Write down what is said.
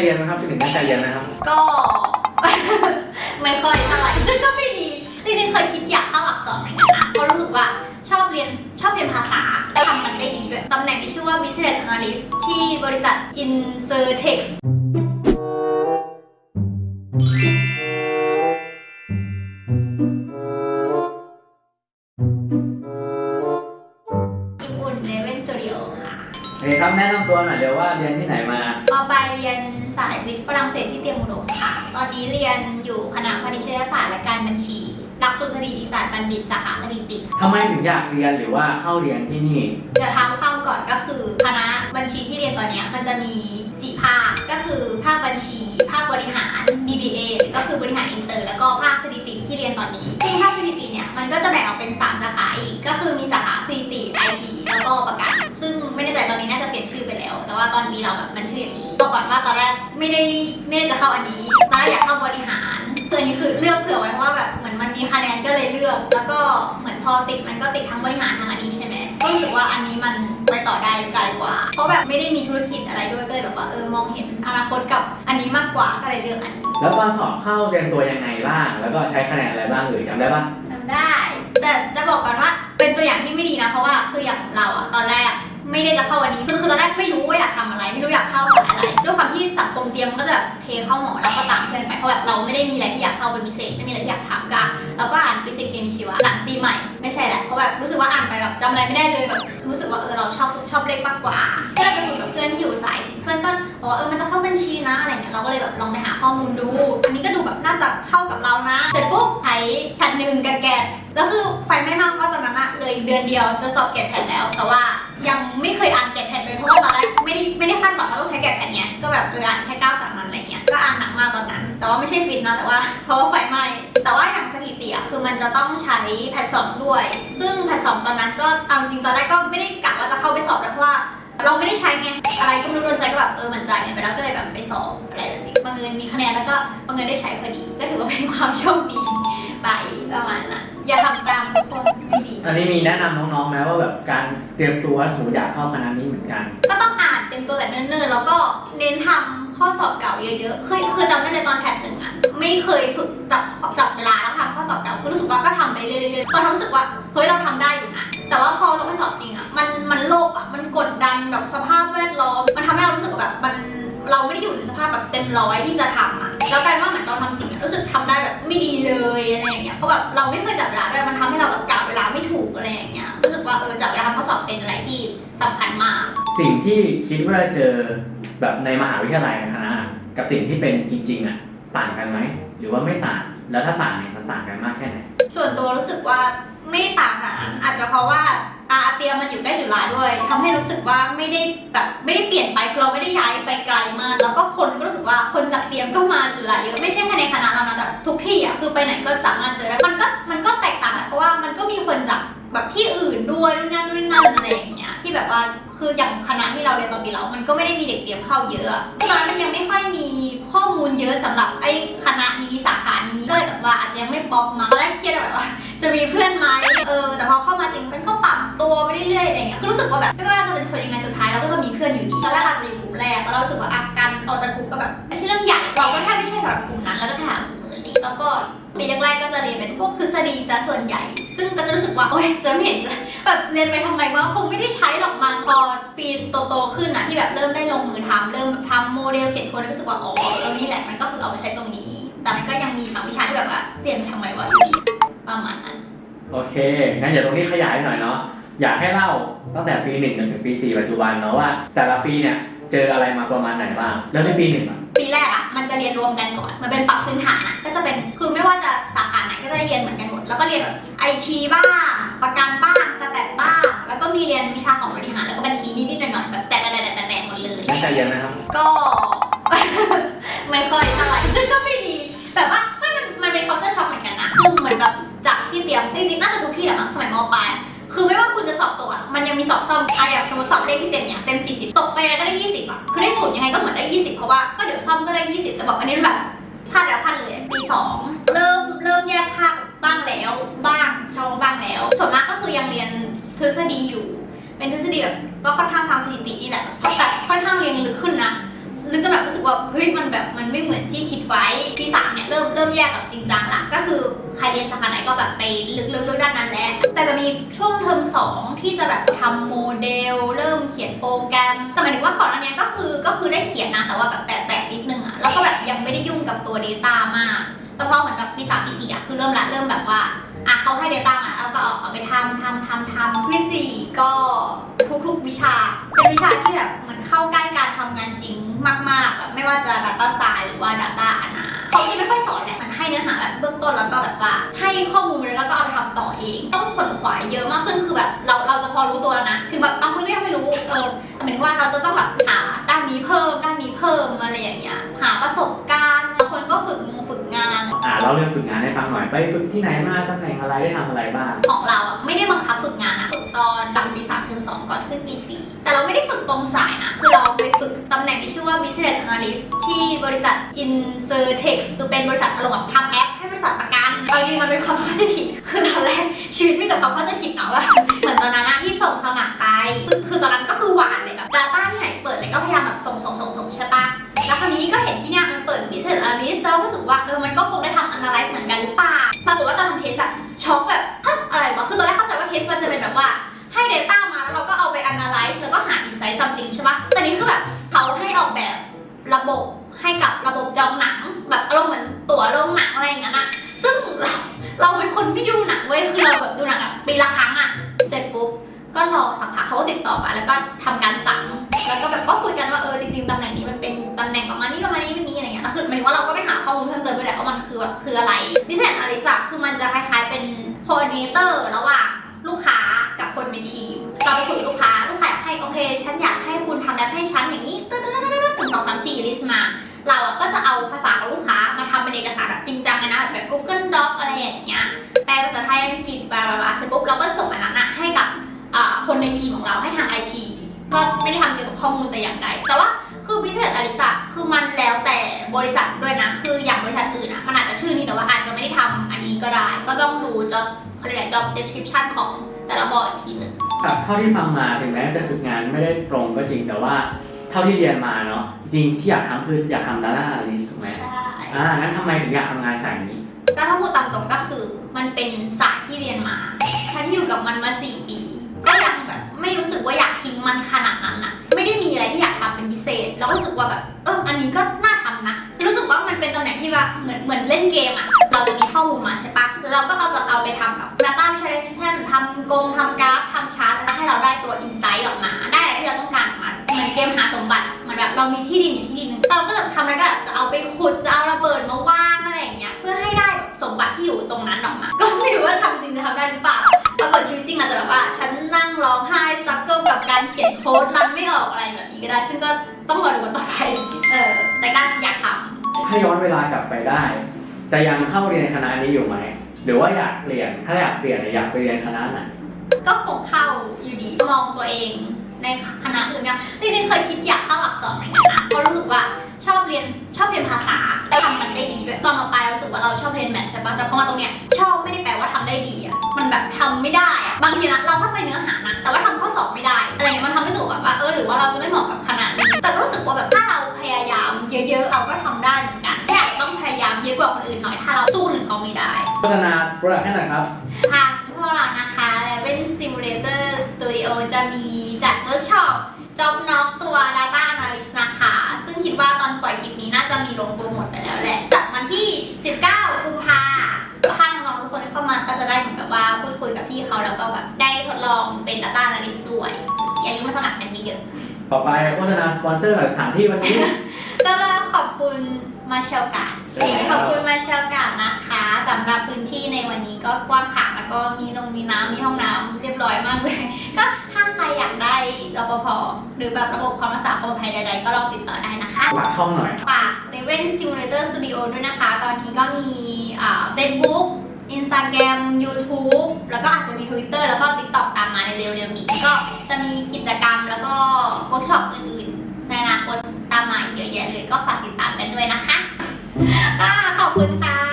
เรียนไหมครับพี่หนึ่งตั้งใจเรียนไหมครับ ก็ ไม่ค่อยเท่าไหร่ซึ่งก็ไม่ดี จริงๆ เคยคิดอยากเข้าอักษรเหมือนกันนะเพราะรู้สึกว่าชอบเรียนชอบเรียนภาษาแล้วทำมันได้ดีด้วย ตำแหน่งที่ชื่อว่า Business Analyst ที่บริษัท Insertech ทีมอุ่นเ a เว่นสตูดิโอค่ะ โอเคครับแนะนำตัวหน่อยเดี๋ยวว่าเรียนที่ไหนมา ฝรั่งเศสที่เตรียมอุดมค่ะ ตอนนี้เรียนอยู่คณะพาณิชยศาสตร์และการบัญชี หลักสูตรสถิติศาสตร์บัณฑิตสาขาสถิติทำไมถึงอยากเรียนหรือว่าเข้าเรียนที่นี่ เดี๋ยวเท้าความก่อนก็คือคณะบัญชีที่เรียนตอนเนี้ยมันจะมีสี่ภาค ก็คือภาคบัญชี ภาคบริหาร BBA ก็คือบริหารอินเตอร์ แล้วก็ภาคสถิติที่เรียนตอนนี้ซึ่งภาคสถิติเนี่ยมันก็จะแบ่งออกเป็น 3 สาขาอีก ก็คือมีสาขาสถิติ IT ชื่อไปแล้ว แต่ว่าตอนนี้เราแบบมันชื่ออย่างนี้บอกก่อนว่าตอนแรกไม่ได้ไม่ได้จะเข้าอันนี้ตอนแรกอยากเข้าบริหารคืออันนี้คือเลือกเผื่อไว้เพราะว่าแบบเหมือนมันมีคะแนนก็เลยเลือก แล้วก็เหมือนพอติดมันก็ติดทั้งบริหารทั้งอันนี้ใช่ไหมก็รู้สึกว่าอันนี้มันไปต่อได้ไกลกว่า เพราะแบบไม่ได้มีธุรกิจอะไรด้วยก็เลยแบบว่าเออมองเห็นอนาคตกับอันนี้มากกว่าก็เลยเลือกอันนี้แล้วตอนสอบเข้าเรียนตัวยังไงบ้าง แล้วก็ใช้คะแนนอะไรบ้างเอ่ยจำได้ปะทำได้ แต่จะบอกก่อนว่าเป็นตัวอย่างที่ไม่ดีนะเพราะว่าคืออย่างเราอะตอนแรก ไม่ได้จะเข้าวันนี้คือคือตอนแรกไม่รู้ว่าอยากทำอะไร ไม่รู้อยากเข้าสายอะไรด้วยความที่สังคมเตรียมมันก็จะแบบเทเข้าหมอแล้วก็ตามเพื่อนไปเพราะแบบเราไม่ได้มีอะไรที่อยากเข้าเป็นพิเศษไม่มีอะไรที่อยากทำก็เราก็อ่านฟิสิกส์เคมีชีวะหลังปีใหม่ไม่ใช่แหละเพราะแบบรู้สึกว่าอ่านไปแบบจำอะไรไม่ได้เลยแบบรู้สึกว่าเออเราชอบชอบเลขมากกว่าก็เลยไปคุยกับเพื่อนที่อยู่สายเพื่อนก็บอกว่าเออมันจะเข้าบัญชีนะอะไรเงี้ยเราก็เลยแบบลองไปหาข้อมูลดู อันนี้ก็ดูแบบน่าจะเข้ากับเรานะเสร็จปุ๊บใช้แผ่นหนึ่งกับแกะแล้วคือไฟไม้มากเพราะตอนนั้นอะเลยเดือนเดียวจะสอบเกรดแผ่นแล้วแต่ว่า ยังไม่เคยอ่านเกะแผ่นเลยเพราะว่าตอนแรกไม่ได้ไม่ได้คาดหวังว่าต้องใช้เกะแผ่นเนี้ยก็แบบเอออ่านแค่เก้าสามวันอะไรเงี้ยก็อ่านหนักมากตอนนั้น แต่ว่าไม่ใช่ฟินนะแต่ว่าเพราะว่าไฟไหม้แต่ว่าอย่างสถิติอะคือมันจะต้องใช้แพทสองด้วย ซึ่งแพทสองตอนนั้นก็เอาจริงตอนแรกก็ไม่ได้กะว่าจะเข้าไปสอบนะเพราะว่า เราไม่ได้ใช้ไง อะไรก็ไม่รู้โดนใจก็แบบเออมันจ่ายเงินไปแล้วก็เลยแบบไปสอบอะไรแบบนี้บังเอิญมีคะแนนแล้วก็บังเอิญได้ใช้พอดี ก็ถือว่าเป็นความโชคดีไปประมาณนั้น อย่าทำตามทุกคนไม่ดีอันนี้มีแนะนำน้องๆไหมว่าแบบการเตรียมตัวสมมติอยากเข้าคณะนี้เหมือนกัน ก็ต้องอ่านเต็มตัวแต่เนิ่นๆ แล้วก็เน้นทำข้อสอบเก่าเยอะๆคือคือจำได้เลยตอนแพทหนึ่งอะไม่เคยฝึกจับจับเวลาแล้วทำข้อสอบเก่าคือรู้สึกว่าก็ทำไปเรื่อยๆตอนนั้นรู้สึกว่าเฮ้ยเราทำได้อยู่นะ แต่ว่าพอต้องไปสอบจริงอะมันมัน โลกอะมันกดดันแบบสภาพแวดล้อม มันทำให้เรารู้สึกว่าแบบมันเราไม่ได้อยู่ในสภาพแบบเต็มร้อยที่จะทำอะแล้วกลายว่าเหมือนตอนทำจริงอะรู้สึกทำได้แบบไม่ดีเลยอะไรอย่างเงี้ยเพราะแบบเราไม่เคยจับเวลาด้วยมันทำให้เราแบบกะเวลาไม่ถูกอะไรอย่างเงี้ยรู้สึกว่าเออจับเวลาทำข้อสอบเป็นอะไรที่สำคัญมาก สิ่งที่คิดว่าจะเจอแบบในมหาวิทยาลัยในคณะกับสิ่งที่เป็นจริงๆอะต่างกันไหมหรือว่าไม่ต่าง แล้วถ้าต่างเนี่ยมันต่างกันมากแค่ไหน ส่วนตัวรู้สึกว่าไม่ได้ต่างขนาดนั้นอาจจะเพราะว่า อาเตียมันอยู่ใกล้จุฬาด้วยทำให้รู้สึกว่าไม่ได้แบบไม่ได้เปลี่ยนไปเราไม่ได้ย้ายไปไกลมาก แล้วก็คนก็รู้สึกว่าคนจากเตรียมก็มาจุฬาเยอะไม่ใช่แค่ในคณะเรานะแต่ทุกที่อะคือไปไหนก็สามารถเจอได้มันก็มันก็แตกต่างเพราะว่ามันก็มีคนจากแบบที่อื่นด้วยนู่นนั่นนู่นนั่นอะไรอย่างเงี้ยที่แบบว่าคืออย่างคณะที่เราเรียนตอนปีเรา มันก็ไม่ได้มีเด็กเตรียมเข้าเยอะตอนนั้นมันยังไม่ค่อยมีข้อมูลเยอะสำหรับไอ้คณะนี้สาขานี้ก็เลยแบบว่าอาจจะยังไม่ป๊อปมาตอนแรกเครียดแบบว่า จะมีเพื่อนไหมเออ แต่พอเข้ามาจริงมันก็ปรับตัวไปเรื่อยๆอะไรเงี้ยคือรู้สึกว่าแบบไม่ว่าเราจะเป็นคนยังไงสุดท้ายเราก็จะมีเพื่อนอยู่ดีตอนแรกอาจจะอยู่กลุ่มแรกแล้วเราสึกว่าอาการออกจากกลุ่มก็แบบไม่ใช่เรื่องใหญ่เราก็แค่ไม่ใช่สำหรับกลุ่มนั้นแล้วก็แค่หากลุ่มอื่นเลยแล้วก็ปีแรกๆก็จะเรียนเป็นพวกทฤษฎีซะส่วนใหญ่ ซึ่งก็จะรู้สึกว่าโอ๊ยจะไม่เห็นจะแบบเรียนไปทำไมวะคงไม่ได้ใช้หรอกมั้งพอปีโตๆขึ้นอะที่แบบเริ่มได้ลงมือทำเริ่มแบบทำโมเดลเขียนโค้ดรู้สึกว่าอ๋อเออนี่แหละมันก็คือเอาไปใช้ตรงนี้ แต่มันก็ยังมีบางวิชาที่แบบว่าเรียนไปทำไมวะอยู่ดี ประมาณนั้น โอเค งั้นเดี๋ยวตรงนี้ขยายหน่อยเนาะ อยากให้เล่าตั้งแต่ปีหนึ่งจนถึงปีสี่ปัจจุบันเนาะว่า แต่ละปีเนี่ยเจออะไรมาประมาณไหนบ้างเริ่มที่ปีหนึ่งอะปีแรกอะมันจะเรียนรวมกันก่อน มันเป็นปรับพื้นฐานอะก็จะเป็น คือไม่ว่าจะสาขาไหนก็จะเรียนเหมือนกันหมด แล้วก็เรียนแบบไอทีบ้าง ประกันบ้าง สแตทบ้าง แล้วก็มีเรียนวิชาของบริหาร แล้วก็บัญชีนิดๆหน่อยๆแบบแต่แต่แต่แต่แต่หมดเลย ตั้งใจเรียนไหมครับ ก็ จริงๆน่าจะทุกที่แหละมั้งสมัยมปลายคือไม่ว่าคุณจะสอบตกอะมันยังมีสอบซ่อมอะอย่างสมมติสอบเลขที่เต็มเนี่ยเต็ม 40 ตกไปก็ได้ 20อะคือได้ศูนย์ยังไงก็เหมือนได้ 20 เพราะว่าก็เดี๋ยวซ่อมก็ได้ 20 แต่บอกอันนี้มันแบบพลาดแล้วพลาดเลยปี2เริ่มเริ่มแยกภาคบ้างแล้วบ้างชอบบ้างแล้วส่วนมากก็คือยังเรียนทฤษฎีอยู่ เป็นทฤษฎีแบบก็ค่อนข้างทางสถิตินี่แหละแต่ค่อนข้างเรียนลึกขึ้นนะ ลึกจนแบบรู้สึกว่าเฮ้ยมันแบบมันไม่เหมือนที่คิดไว้ที่สามเนี่ยเริ่มเริ่มแยกกับจริงจังละก็คือใครเรียนสาขาไหนก็แบบไปลึกๆๆด้านนั้นแหละแต่จะมีช่วงเทอมสองที่จะแบบทำโมเดล เริ่มเขียนโปรแกรมแต่หมายถึงว่าก่อนอันเนี้ยก็คือก็คือได้เขียนนะแต่ว่าแบบแตะๆนิดนึงอะแล้วก็แบบยังไม่ได้ยุ่งกับตัว Data มากแต่พอเหมือนแบบปีสามปีสี่อะคือเริ่มละเริ่มแบบว่าอะเขาให้ Data มาแล้วก็เอาไปทำทำทำทำปีสี่ก็ทุกๆวิชา เป็นวิชาที่แบบเหมือนเข้าใกล้การทำงานจริง มากๆแบบไม่ว่าจะ Data Science หรือว่า Data Ana เขาจะไม่ค่อยสอนแหละมันให้เนื้อหาแบบเบื้องต้นแล้วก็แบบว่า ให้ข้อมูลไปแล้วก็เอาไปทำต่อเอง ต้องขนขวายเยอะมากขึ้นคือแบบ เราเราจะพอรู้ตัวแล้วนะคือแบบบางคนก็ยังไม่รู้เออแต่หมายถึงว่าเราจะต้องแบบหาด้านนี้เพิ่ม ด้านนี้เพิ่มอะไรอย่างเงี้ยหาประสบการณ์บางคนก็ฝึกงงฝึกงาน อ่าเราเรื่องฝึกงานให้ฟังหน่อยไปฝึกที่ไหนมาตำแหน่งอะไรได้ทำอะไรบ้าง ของเราอะไม่ได้บังคับฝึกงานนะฝึก ตอนหลังปีสามเทอสองก่อนขึ้นปีสี่แต่เราไม่ได้ฝึกตรงสายนะ คือเราไปฝึกตำแหน่งที่ชื่อว่า Business Analyst ที่บริษัท Insurtech คือเป็นบริษัทอารมณ์แบบทำแอปให้บริษัทประกันเอาจริงมันเป็นความเข้าใจผิด คือตอนแรกชีวิตมีแต่ความเข้าใจผิดเอาว่าเหมือนตอนนั้นอะที่ส่งสมัครไป คือตอนนั้นก็คือหวานเลยแบบ Data ที่ไหนเปิดเลยก็พยายามแบบส่งส่งส่งส่งใช่ปะแล้วคราวนี้ก็เห็นที่เนี่ยมันเปิด Business Analyst แล้วเรารู้สึกว่าเออมันก็คงได้ทำ Analyze เหมือนกันหรือเปล่าปรากฏว่าตอนทำเทสอะ ใช่ปะแต่นี่คือแบบเขาให้ออกแบบระบบให้กับระบบจองหนัง แบบอารมณ์เหมือนตั๋วโรงหนังอะไรอย่างนั้นอะซึ่งเราเราเป็นคนไม่ดูหนังเว้ยคือเราแบบดูหนังอะปีละครั้งอะเสร็จปุ๊บก็รอสักพักเขาก็ติดต่อมาแล้วก็ทำการสั่งแล้วก็แบบก็คุยกันว่าเออจริงๆตำแหน่งนี้มันเป็นตำแหน่งประมาณนี้ประมาณนี้เป็นนี้อะไรเงี้ยแล้วคือหมายถึงว่าเราก็ไปหาข้อมูลเพิ่มเติมไปแหละว่ามันคือแบบคืออะไร Business Analyst อะคือมันจะคล้ายๆเป็น coordinator ระหว่างลูกค้า กับคนในทีมเราไปคุยกับลูกค้าลูกค้าอยากให้โอเค ฉันอยากให้คุณทำแอปให้ฉันอย่างนี้ตึ๊ดๆๆๆหนึ่งสองสามสี่ลิสต์มา เราอะก็จะเอาภาษาของลูกค้ามาทำเป็นเอกสารแบบจริงจังเลยนะแบบ Google Doc อะไรอย่างเงี้ยแปลภาษาไทยอังกฤษบลาบลาบลาเสร็จปุ๊บเราก็ส่งอันนั้นอะให้กับคนในทีมของเราให้ทางไอทีก็ไม่ได้ทำเกี่ยวกับข้อมูลแต่อย่างใดแต่ว่าคือ business analyst อะคือมันแล้วแต่บริษัทด้วยนะ คืออย่างบริษัทอื่นอะมันอาจจะชื่อนี้แต่ว่าอาจจะไม่ได้ทำอันนี้ก็ได้ ก็ต้องดู job เขาเรียกอะไร job description ของ แต่ละบอร์ดอีกทีหนึ่งครับเท่าที่ฟังมาถึงแม้จะฝึกงานไม่ได้ตรงก็จริงแต่ว่าเท่าที่เรียนมาเนาะจริงๆที่อยากทำคืออยากทำ data analyst ถูกไหมใช่อ่างั้นทำไมถึงอยากทำงานสายนี้ก็ถ้าพูดตามตรงก็คือมันเป็นศาสตร์ที่เรียนมา ฉันอยู่กับมันมา 4 ปี ก็ยังแบบไม่รู้สึกว่าอยากทิ้งมันขนาดนั้นอะไม่ได้มีอะไรที่อยากทำเป็นพิเศษ แล้วก็รู้สึกว่าแบบเอออันนี้ก็น่าทำนะ รู้สึกว่ามันเป็นตำแหน่งที่แบบเหมือนเหมือนเล่นเกมอะเราจะมีข้อมูลมาใช่ปะแล้วเราก็เอาจะเอาไปทำแบบ data visualization ทำกงทำกราฟทำชาร์ตแล้วให้เราได้ตัว insight ออกมา ได้อะไรที่เราต้องการออกมาเหมือนเกมหาสมบัติเหมือนแบบเรามีที่ดินอยู่ที่ดินหนึงเราก็จะทำแล้วก็แบบจะเอาไปขุดจะเอาระเบิดมาวางอะไรอย่างเงี้ยเพื่อให้ได้สมบัติที่อยู่ตรงนั้นออกมา ก็ไม่รู้ว่าทำจริงจะทำได้หรือเปล่าปรากฏชีวิตจริงอาจจะแบบว่าฉันนั่งร้องไห้สตั๊กเกิลกับการเขียนโค้ดรันไม่ออกอะไรแบบนี้ก็ได้ซึ่งก็ต้องรอดูกันต่อไปเออแต่ก็อยากทำถ้าย้อนเวลากลับไปได้ จะยังเข้าเรียนคณะนี้อยู่ไหม หรือว่าอยากเปลี่ยน ถ้าอยากเปลี่ยนเนี่ยอยากไปเรียนคณะไหน ก็คงเข้าอยู่ดีมองตัวเองในคณะอื่นเนี่ยจริงๆเคยคิดอยากเข้าอักษรเหมือนกันนะเพราะรู้สึกว่าชอบเรียนชอบเรียนภาษาแต่ทำมันได้ดีด้วยตอนมาปลายเรารู้สึกว่าเราชอบเรียนแมทใช่ปะแต่พอมาตรงเนี้ยชอบไม่ได้แปลว่าทำได้ดีอะมันแบบทำไม่ได้อะบางทีนะเราเข้าใจเนื้อหานะแต่ว่าทำข้อสอบไม่ได้ อะไรเงี้ยมันทำให้รู้สึกแบบว่าเออหรือว่าเราจะไม่เหมาะกับคณะนี้ กว่าคนอื่นหน่อยถ้าเราสู้ถึงเขาไม่ได้ โฆษณาโปรดักต์ให้หน่อยครับ ทางพวกเรานะคะ Level Simulator Studio จะมีจัดเวิร์กช็อป Job Knock ตัว Data Analyst นะคะ ซึ่งคิดว่าตอนปล่อยคลิปนี้น่าจะมีลงโปรโมทไปแล้วแหละจัดวันที่ 19กุมภาถ้าน้องๆทุกคนที่เข้ามาก็จะได้เหมือนแบบว่าพูดคุยกับพี่เขาแล้วก็แบบได้ทดลองเป็น Data Analyst ด้วย อย่าลืมมาสมัครกันเยอะต่อไปโฆษณาสปอนเซอร์หน่อยสถานที่วันนี้ ๆก็ขอบ คุณมาเชลการ์ดใช่แล้วขอบคุณมาเชลการ์ดนะคะสำหรับพื้นที่ในวันนี้ก็กว้างขวางแล้วก็มีนงมีน้ำมีห้องน้ำเรียบร้อยมากเลย ก็ถ้าใครอยากได้รปภหรือแบบระบบความรักษาความปลอดภัยใดๆ ก็ลองติดต่อได้นะคะฝากช่องหน่อยฝาก Level Simulator Studio ด้วยนะคะ ตอนนี้ก็มีอ่า Facebook Instagram YouTube แล้วก็อาจจะมี Twitter แล้วก็ TikTok ตามมาในเร็วๆนี้ ก็จะมีกิจกรรมแล้วก็เวิร์กช็อปอื่นๆ ในอนาคตตามมาอีก เยอะแยะเลยก็ฝากติดตามกันด้วยนะคะขอบคุณค่ะ